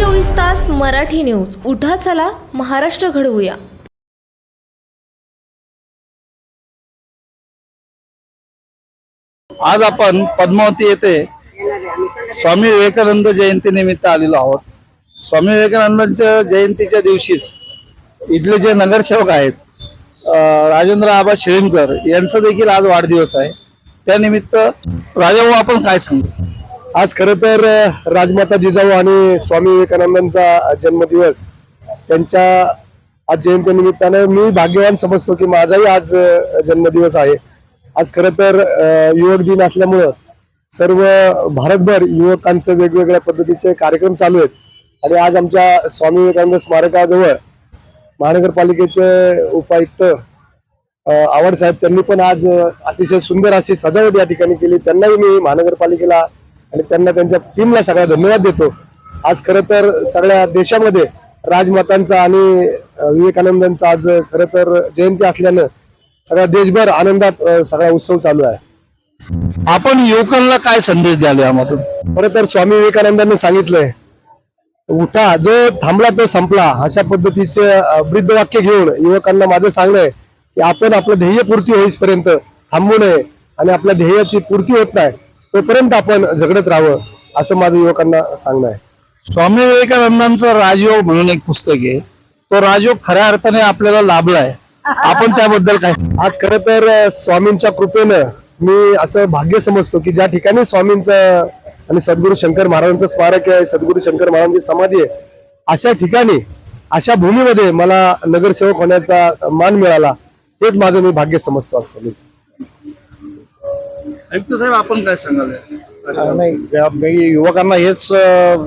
तास मराठी न्यूज. उठा चला महाराष्ट्र घडवूया. आज आपण पद्मावती येथे स्वामी विवेकानंद जयंती निमित्त आलेलो आहोत. स्वामी विवेकानंदांच्या जयंतीच्या दिवशीच इथले जे नगरसेवक आहेत राजेंद्र आबा शेळीमकर यांचा देखील आज वाढदिवस आहे. त्यानिमित्त राजाभाऊ आपण काय सांगू? आज खर तर राजमाता जिजाऊ आणि स्वामी विवेकानंदांचा जन्मदिवस त्यांच्या आज जयंतीनिमित्तानं मी भाग्यवान समजतो की माझाही आज जन्मदिवस आहे. आज खर तर युवक दिन असल्यामुळं सर्व भारतभर युवकांचे वेगवेगळ्या पद्धतीचे कार्यक्रम चालू आहेत. आणि आज आमच्या स्वामी विवेकानंद स्मारकाजवळ महानगरपालिकेचे उपायुक्त आवड साहेब त्यांनी पण आज अतिशय सुंदर अशी सजावट या ठिकाणी केली. त्यांनाही मी महानगरपालिकेला आणि त्यांना त्यांच्या टीमला सगळा धन्यवाद देतो. आज खरं तर सगळ्या देशामध्ये राजमातांचा आणि विवेकानंदांचा आज खरं तर जयंती असल्यानं सगळा देशभर आनंदात सगळा उत्सव चालू आहे. आपण युवकांना काय संदेश द्याल यामधून? खरं तर स्वामी विवेकानंदांनी सांगितलंय उठा जो थांबला तो संपला अशा पद्धतीचे ब्रीद वाक्य घेऊन युवकांना माझं सांगणं आहे की आपण आपलं ध्येय पूर्ती होईपर्यंत थांबू नये आणि आपल्या ध्येयाची पूर्ती होत नाही. तोपर्यंत आपण झगडत राहावं असं माझं युवकांना सांगणं आहे. स्वामी विवेकानंदांचं राजयोग म्हणून एक पुस्तक आहे. तो राजयोग खऱ्या अर्थाने आपल्याला लाभलाय आपण त्याबद्दल काय? आज खरं तर स्वामींच्या कृपेनं मी असं भाग्य समजतो की ज्या ठिकाणी स्वामींचं आणि सद्गुरू शंकर महाराजांचं स्मारक आहे सद्गुरू शंकर महाराजांची समाधी आहे अशा ठिकाणी अशा भूमीमध्ये मला नगरसेवक होण्याचा मान मिळाला हेच माझं मी भाग्य समजतो आज स्वामींचं. आयुक्त साहेब आपण काय सांगाल? नाही मी युवकांना हेच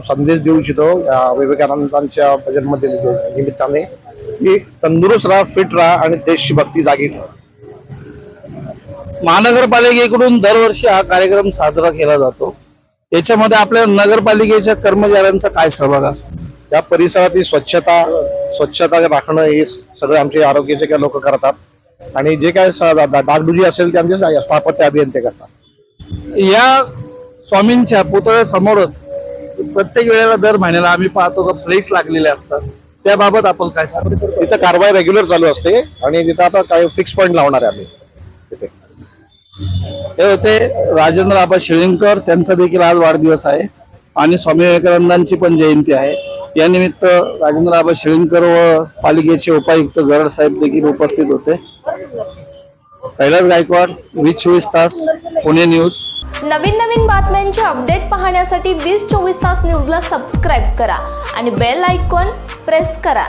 संदेश देऊ इच्छितो या विवेकानंदांच्या भजनमध्ये निमित्ताने की तंदुरुस्त राहा फिट राहा आणि देशची भक्ती जागी ठेवा. महानगरपालिकेकडून दरवर्षी हा कार्यक्रम साजरा केला जातो. याच्यामध्ये आपल्या नगरपालिकेच्या कर्मचाऱ्यांचा काय सहभाग असतो या परिसरातील स्वच्छता स्वच्छता राखणं हे सगळे आमचे आरोग्याचे काय लोक करतात. आणि जे काय डागडुजी असेल ते आमचे स्थापत्य अभियंते करतात. या स्वामींच्या पुतळ्यासमोरच प्रत्येक वेळेला दर महिन्याला आम्ही पाहतो का फ्लेक्स लागलेले असतात. त्याबाबत आपण काय सांगतो तिथं कारवाई रेग्युलर चालू असते आणि तिथं आता काही फिक्स पॉईंट लावणार आहे आम्ही. तिथे हे होते राजेंद्र आबा शिळींकर त्यांचा देखील आज वाढदिवस आहे. आणि स्वामी विवेकानंदांची पण जयंती आहे. या निमित्त राजेंद्र आबा शिळींकर व पालिकेचे उपायुक्त गरड साहेब देखील उपस्थित होते. कैलास गायकवाड वीस चोवीस तास पुणे न्यूज. नवीन नवीन बातम्यांचे अपडेट पाहण्यासाठी वीस चोवीस तास न्यूजला सबस्क्राईब करा आणि बेल आयकॉन प्रेस करा.